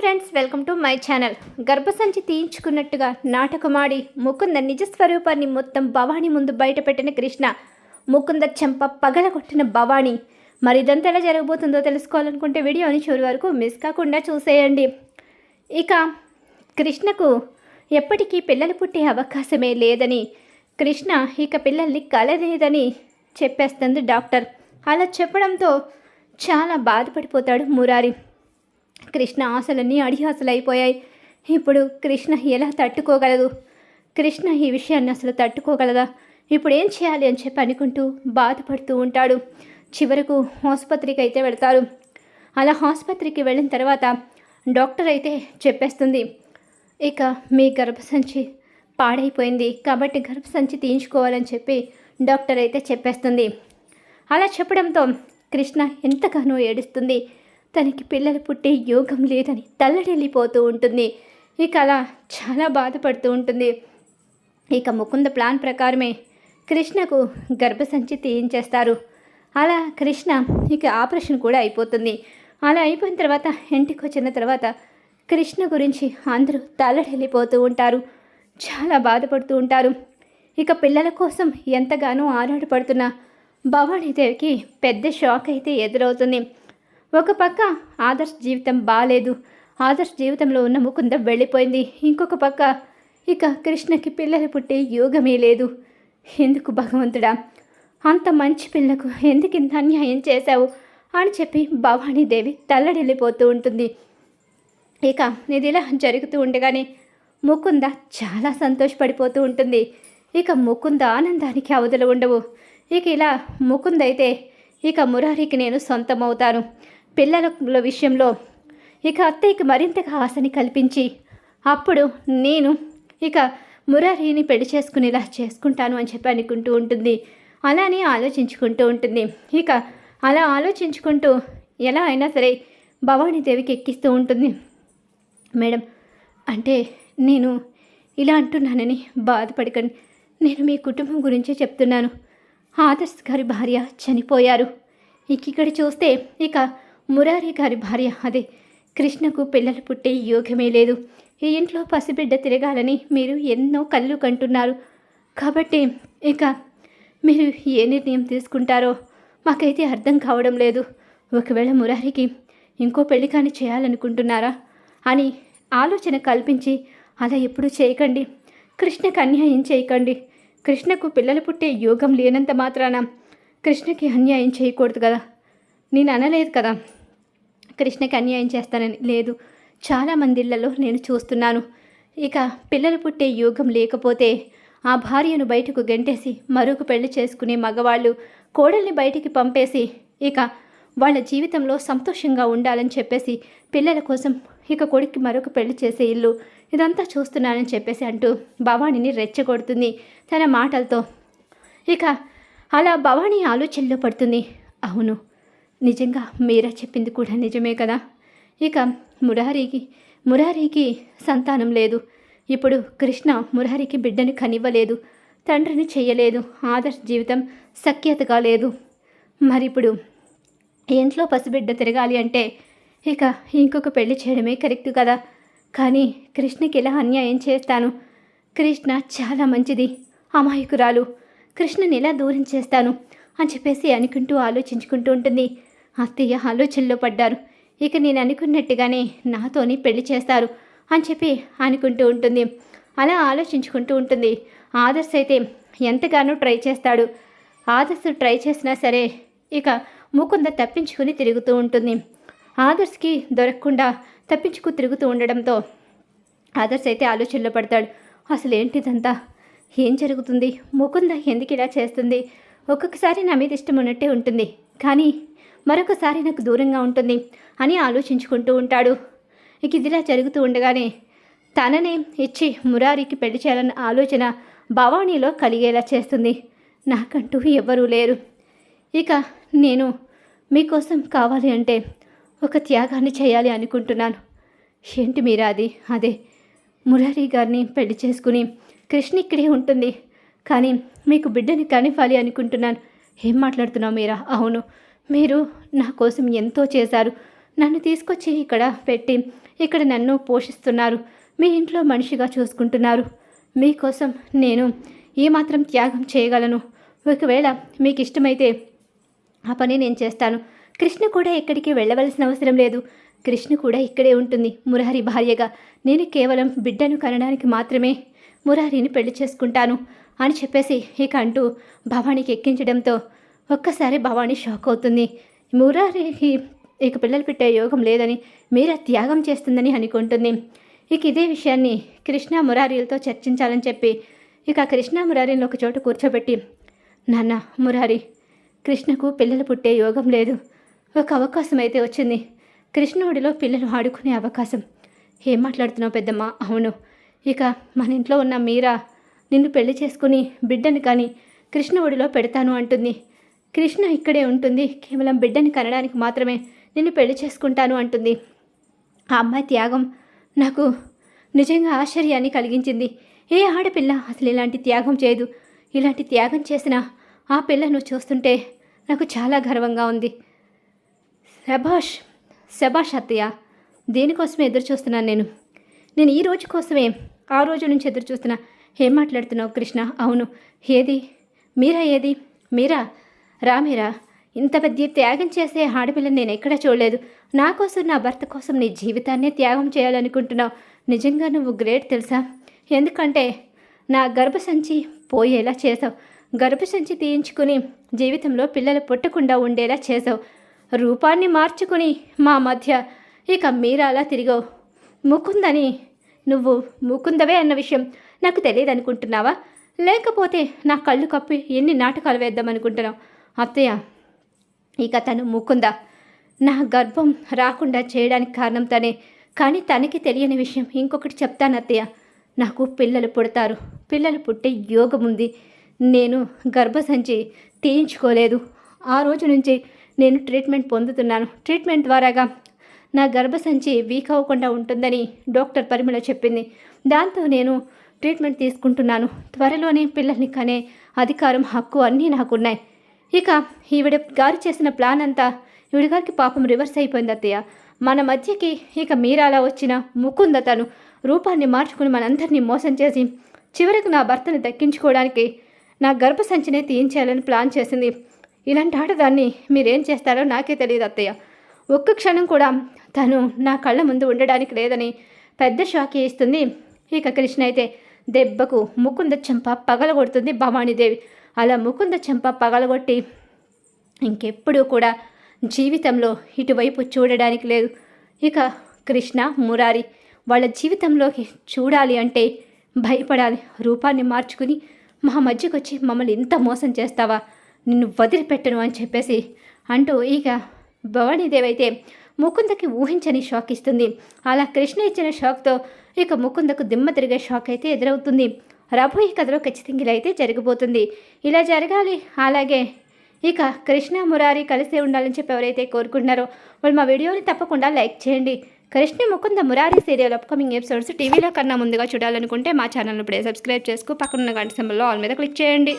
Friends welcome to my channel. గర్భసంచి తీయించుకున్నట్టుగా నాటకమాడి ముకుంద నిజ స్వరూపాన్ని మొత్తం భవానీ ముందు బయటపెట్టిన కృష్ణ ముకుంద చెంప పగలగొట్టిన భవానీ. మరి ఇదంతా ఎలా జరగబోతుందో తెలుసుకోవాలనుకుంటే వీడియోని చివరి వరకు మిస్ కాకుండా చూసేయండి. ఇక కృష్ణకు ఎప్పటికీ పిల్లలు పుట్టే అవకాశమే లేదని కృష్ణ ఇక పిల్లల్ని కలలేదని చెప్పేస్తుంది డాక్టర్. అలా చెప్పడంతో చాలా బాధపడిపోతాడు మురారి. కృష్ణ ఆశలన్నీ అడిహాసలు అయిపోయాయి ఇప్పుడు కృష్ణ ఎలా తట్టుకోగలదు? కృష్ణ ఈ విషయాన్ని అసలు తట్టుకోగలదా? ఇప్పుడు ఏం చేయాలి అని చెప్పి అనుకుంటూ బాధపడుతూ ఉంటాడు. చివరకు ఆసుపత్రికి అయితే వెళ్తారు. అలా ఆసుపత్రికి వెళ్ళిన తర్వాత డాక్టర్ అయితే చెప్పేస్తుంది ఇక మీ గర్భసంచి పాడైపోయింది కాబట్టి గర్భసంచి తీయించుకోవాలని చెప్పి డాక్టర్ అయితే చెప్పేస్తుంది. అలా చెప్పడంతో కృష్ణ ఎంతగానో ఏడుస్తుంది. తనకి పిల్లలు పుట్టే యోగం లేదని తల్లడిల్లిపోతూ ఉంటుంది. ఇక అలా చాలా బాధపడుతూ ఉంటుంది. ఇక ముకుంద ప్లాన్ ప్రకారమే కృష్ణకు గర్భసంచి తీయించేస్తారు అలా కృష్ణ ఇక ఆపరేషన్ కూడా అయిపోతుంది. అలా అయిపోయిన తర్వాత ఇంటికి వచ్చిన తర్వాత కృష్ణ గురించి అందరూ తల్లడిల్లిపోతూ ఉంటారు. చాలా బాధపడుతూ ఉంటారు. ఇక పిల్లల కోసం ఎంతగానో ఆరాటపడుతున్న భవానీదేవికి పెద్ద షాక్ అయితే ఎదురవుతుంది. ఒక పక్క ఆదర్శ్ జీవితం బాగాలేదు ఆదర్శ్ జీవితంలో ఉన్న ముకుందం వెళ్ళిపోయింది. ఇంకొక పక్క ఇక కృష్ణకి పిల్లలు పుట్టే యోగమే లేదు. ఎందుకు భగవంతుడా? అంత మంచి పిల్లకు ఎందుకు ఇంత అన్యాయం చేశావు? అని చెప్పి భవానీదేవి తల్లడిల్లిపోతూ ఉంటుంది. ఇక ఇది ఇలా జరుగుతూ ఉండగానే ముకుంద చాలా సంతోషపడిపోతూ ఉంటుంది. ఇక ముకుంద ఆనందానికి అవధులు ఉండవు. ఇక ఇలా ముకుంద అయితే ఇక మురారికి నేను సొంతమవుతాను. పిల్లల విషయంలో ఇక అత్తయ్యకి మరింతగా ఆశని కల్పించి అప్పుడు నేను ఇక మురారిని పెళ్ళి చేసుకునేలా చేసుకుంటాను అని చెప్పి అనుకుంటూ ఉంటుంది. అలానే ఆలోచించుకుంటూ ఉంటుంది. ఇక అలా ఆలోచించుకుంటూ ఎలా అయినా సరే భవానీదేవికి ఎక్కిస్తూ ఉంటుంది. మేడం అంటే నేను ఇలా అంటున్నానని బాధపడకండి. నేను మీ కుటుంబం గురించే చెప్తున్నాను. ఆదర్శ్ గారి భార్య చనిపోయారు. ఇక ఇక్కడ చూస్తే ఇక మురారి గారి భార్య. అదే కృష్ణకు పిల్లలు పుట్టే యోగమే లేదు. ఈ ఇంట్లో పసిబిడ్డ తిరగాలని మీరు ఎన్నో కళ్ళు కంటున్నారు. కాబట్టి ఇక మీరు ఏ నిర్ణయం తీసుకుంటారో మాకైతే అర్థం కావడం లేదు. ఒకవేళ మురారికి ఇంకో పెళ్ళి కానీ చేయాలనుకుంటున్నారా అని ఆలోచన కల్పించి అలా ఎప్పుడూ చేయకండి. కృష్ణకు అన్యాయం చేయకండి. కృష్ణకు పిల్లలు పుట్టే యోగం లేనంత మాత్రాన కృష్ణకి అన్యాయం చేయకూడదు కదా. నేను అనలేదు కదా. కృష్ణకి అన్యాయం చేస్తానని లేదు. చాలా మందిళ్ళలో నేను చూస్తున్నాను. ఇక పిల్లలు పుట్టే యోగం లేకపోతే ఆ భార్యను బయటకు గెంటేసి మరొక పెళ్ళి చేసుకునే మగవాళ్ళు కోడల్ని బయటికి పంపేసి ఇక వాళ్ళ జీవితంలో సంతోషంగా ఉండాలని చెప్పేసి పిల్లల కోసం ఇక కొడుక్కి మరొక పెళ్ళి చేసే ఇల్లు ఇదంతా చూస్తున్నానని చెప్పేసి అంటూ భవానీని రెచ్చగొడుతుంది తన మాటలతో. ఇక అలా భవానీ ఆలోచనలో పడుతుంది. అవును నిజంగా మీరా చెప్పింది కూడా నిజమే కదా? ఇక మురారికి మురారికి సంతానం లేదు. ఇప్పుడు కృష్ణ మురారికి బిడ్డని కనివ్వలేదు. తండ్రిని చెయ్యలేదు ఆదర్శ జీవితం సఖ్యతగా లేదు. మరి ఇప్పుడు ఇంట్లో పసిబిడ్డ తిరగాలి అంటే ఇక ఇంకొక పెళ్ళి చేయడమే కరెక్ట్ కదా? కానీ కృష్ణకి ఇలా అన్యాయం చేస్తాను? కృష్ణ చాలా మంచిది అమాయకురాలు. కృష్ణని ఎలా దూరం చేస్తాను? అని చెప్పేసి అనుకుంటూ ఆలోచించుకుంటూ ఉంటుంది. అత్తయ్య ఆలోచనలో పడ్డారు. ఇక నేను అనుకున్నట్టుగానే నాతోని పెళ్ళి చేస్తారు అని చెప్పి అనుకుంటూ ఉంటుంది. అలా ఆలోచించుకుంటూ ఉంటుంది. ఆదర్శ్ అయితే ఎంతగానో ట్రై చేస్తాడు. ఆదర్శ్ ట్రై చేసినా సరే ఇక ముకుంద తప్పించుకుని తిరుగుతూ ఉంటుంది. ఆదర్శ్కి దొరకకుండా తప్పించుకు తిరుగుతూ ఉండడంతో ఆదర్శ్ అయితే ఆలోచనలో పడతాడు. అసలు ఏంటిదంతా ఏం జరుగుతుంది? ముకుంద ఎందుకు ఇలా చేస్తుంది? ఒక్కొక్కసారి నా మీద ఇష్టం ఉన్నట్టే ఉంటుంది. కానీ మరొకసారి నాకు దూరంగా ఉంటుంది అని ఆలోచించుకుంటూ ఉంటాడు. ఇక ఇదిలా జరుగుతూ ఉండగానే తననే ఇచ్చి మురారికి పెళ్ళి చేయాలన్న ఆలోచన భవానీలో కలిగేలా చేస్తుంది. నాకంటూ ఎవరూ లేరు. ఇక నేను మీకోసం కావాలి అంటే ఒక త్యాగాన్ని చేయాలి అనుకుంటున్నాను. ఏంటి మీరా అది? అదే మురారి గారిని పెళ్ళి చేసుకుని కృష్ణ ఇక్కడే ఉంటుంది. కానీ మీకు బిడ్డని కనివ్వాలి అనుకుంటున్నాను. ఏం మాట్లాడుతున్నావు మీరా? అవును మీరు నా కోసం ఎంతో చేశారు. నన్ను తీసుకొచ్చి ఇక్కడ పెట్టి ఇక్కడ నన్ను పోషిస్తున్నారు. మీ ఇంట్లో మనిషిగా చూసుకుంటున్నారు. మీకోసం నేను ఏమాత్రం త్యాగం చేయగలను. ఒకవేళ మీకు ఇష్టమైతే ఆ పని నేను చేస్తాను. కృష్ణ కూడా ఎక్కడికి వెళ్ళవలసిన అవసరం లేదు. కృష్ణ కూడా ఇక్కడే ఉంటుంది. మురారి భార్యగా. నేను కేవలం బిడ్డను కనడానికి మాత్రమే మురారిని పెళ్ళి చేసుకుంటాను అని చెప్పేసి ఇక అంటూ భవానికి ఎక్కించడంతో ఒక్కసారి భవానీ షాక్ అవుతుంది. మురారికి ఇక పిల్లలు పెట్టే యోగం లేదని మీరా త్యాగం చేస్తుందని అనుకుంటుంది. ఇక ఇదే విషయాన్ని కృష్ణ మురారీలతో చర్చించాలని చెప్పి ఇక కృష్ణ మురారిని ఒక చోట కూర్చోబెట్టి నాన్న మురారి కృష్ణకు పిల్లలు పుట్టే యోగం లేదు. ఒక అవకాశం అయితే వచ్చింది. కృష్ణుడిలో పిల్లలు ఆడుకునే అవకాశం. ఏం మాట్లాడుతున్నావు పెద్దమ్మ? అవును. ఇక మన ఇంట్లో ఉన్న మీరా నిన్ను పెళ్ళి చేసుకుని బిడ్డను కానీ కృష్ణ ఒడిలో పెడతాను అంటుంది. కృష్ణ ఇక్కడే ఉంటుంది. కేవలం బిడ్డని కనడానికి మాత్రమే నిన్ను పెళ్ళి చేసుకుంటాను అంటుంది. ఆ అమ్మాయి త్యాగం నాకు నిజంగా ఆశ్చర్యాన్ని కలిగించింది. ఏ ఆడపిల్ల అసలు ఇలాంటి త్యాగం చేయదు? ఇలాంటి త్యాగం చేసిన ఆ పిల్లను చూస్తుంటే నాకు చాలా గర్వంగా ఉంది. శభాష్ శభాష్ అత్తయ్య దేనికోసమే ఎదురు చూస్తున్నాను నేను? నేను ఈ రోజు కోసమే ఆ రోజు నుంచి ఎదురు చూస్తున్నా ఏం మాట్లాడుతున్నావు కృష్ణ? అవును. ఏది? మీరా ఏది? మీరా? రామేరా ఇంత పెద్ద త్యాగం చేసే ఆడపిల్లని నేను ఎక్కడా చూడలేదు. నా కోసం నా భర్త కోసం నీ జీవితాన్నే త్యాగం చేయాలనుకుంటున్నావు. నిజంగా నువ్వు గ్రేట్ తెలుసా? ఎందుకంటే నా గర్భసంచి పోయేలా చేసావు గర్భసంచి తీయించుకుని జీవితంలో పిల్లలు పుట్టకుండా ఉండేలా చేసావు రూపాన్ని మార్చుకుని మా మధ్య ఇక మీరాలా తిరిగావు. ముకుందని నువ్వు ముకుందవే అన్న విషయం నాకు తెలియదు అనుకుంటున్నావా లేకపోతే నా కళ్ళు కప్పి ఎన్ని నాటకాలు వేద్దామనుకుంటున్నావు? అత్తయ్య ఇక తను ముకుంద. నా గర్భం రాకుండా చేయడానికి కారణం తనే కానీ తనకి తెలియని విషయం ఇంకొకటి చెప్తాను అత్తయ్య. నాకు పిల్లలు పుడతారు. పిల్లలు పుట్టే యోగం ఉంది. నేను గర్భసంచి తీయించుకోలేదు. ఆ రోజు నుంచి నేను ట్రీట్మెంట్ పొందుతున్నాను. ట్రీట్మెంట్ ద్వారాగా నా గర్భసంచి వీక్ అవ్వకుండా ఉంటుందని డాక్టర్ పరిమళ చెప్పింది. దాంతో నేను ట్రీట్మెంట్ తీసుకుంటున్నాను. త్వరలోనే పిల్లల్ని కనే అధికారం హక్కు అన్నీ నాకున్నాయి. ఇక ఈవిడ గారు చేసిన ప్లాన్ అంతా ఈవిడ గారికి పాపం రివర్స్ అయిపోయింది అత్తయ్య. మన మధ్యకి ఇక మీరాలా వచ్చిన ముకుంద తను రూపాన్ని మార్చుకుని మనందరినీ మోసం చేసి చివరికి నా భర్తను దక్కించుకోవడానికి నా గర్భసంచినే తీయించాలని ప్లాన్ చేసింది. ఇలాంటి ఆటదాన్ని మీరేం చేస్తారో నాకే తెలియదు అత్తయ్య. ఒక్క క్షణం కూడా తను నా కళ్ళ ముందు ఉండడానికి లేదని పెద్ద షాక్ ఇస్తుంది. ఇక కృష్ణ అయితే దెబ్బకు ముకుంద చెంప పగలగొడుతుంది భవానీదేవి. అలా ముకుంద చెంప పగలగొట్టి ఇంకెప్పుడూ కూడా జీవితంలో ఇటువైపు చూడడానికి లేదు. ఇక కృష్ణ మురారి వాళ్ళ జీవితంలోకి చూడాలి అంటే భయపడాలి. రూపాన్ని మార్చుకుని మా మధ్యకు వచ్చి మమ్మల్ని ఇంత మోసం చేస్తావా? నిన్ను వదిలిపెట్టను అని చెప్పేసి అంటూ ఇక భవానీదేవైతే అయితే ముకుందకి ఊహించని షాక్ ఇస్తుంది. అలా కృష్ణ ఇచ్చిన షాక్తో ఇక ముకుందకు దిమ్మ తిరిగే షాక్ అయితే ఎదురవుతుంది. రాబోయే కథలో ఖచ్చితంగా ఇలా అయితే జరగబోతుంది. ఇలా జరగాలి. అలాగే ఇక కృష్ణ మురారి కలిసే ఉండాలని చెప్పి ఎవరైతే కోరుకుంటున్నారో వాళ్ళు మా వీడియోని తప్పకుండా లైక్ చేయండి. Krishna Mukunda Murari serial upcoming episodes టీవీలో కన్నా ముందుగా చూడాలనుకుంటే మా ఛానల్ని ఇప్పుడే సబ్స్క్రైబ్ చేసుకో. పక్కన ఉన్న గంట సింబల్లో ఆల్ మీద క్లిక్ చేయండి.